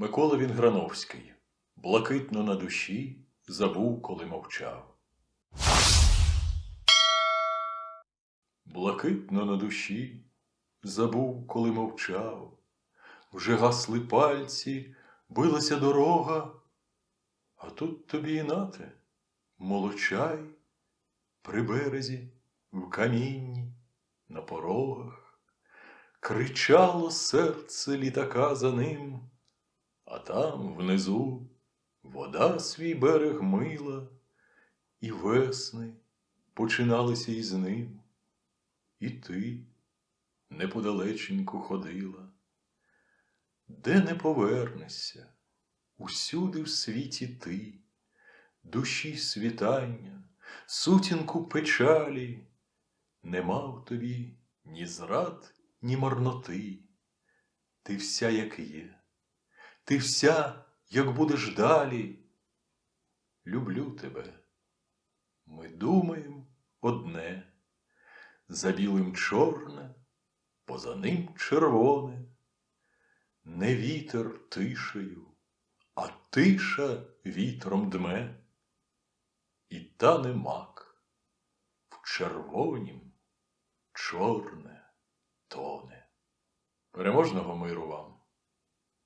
Микола Вінграновський. Блакитно на душі забув, коли мовчав. Блакитно на душі забув, коли мовчав. Вже гасли пальці, билася дорога, а тут тобі і нате, молочай при березі, в камінні, на порогах. Кричало серце літака за ним, а там внизу вода свій берег мила, і весни починалися із ним. І ти неподалеченьку ходила, де не повернешся, усюди в світі ти, душі світання, сутінку печалі, нема в тобі ні зрад, ні марноти. Ти вся, як є, ти вся, як будеш далі. Люблю тебе. Ми думаємо одне, за білим чорне, поза ним червоне, не вітер тишею, а тиша вітром дме, і тане мак в червонім чорне тоне. Переможного миру вам!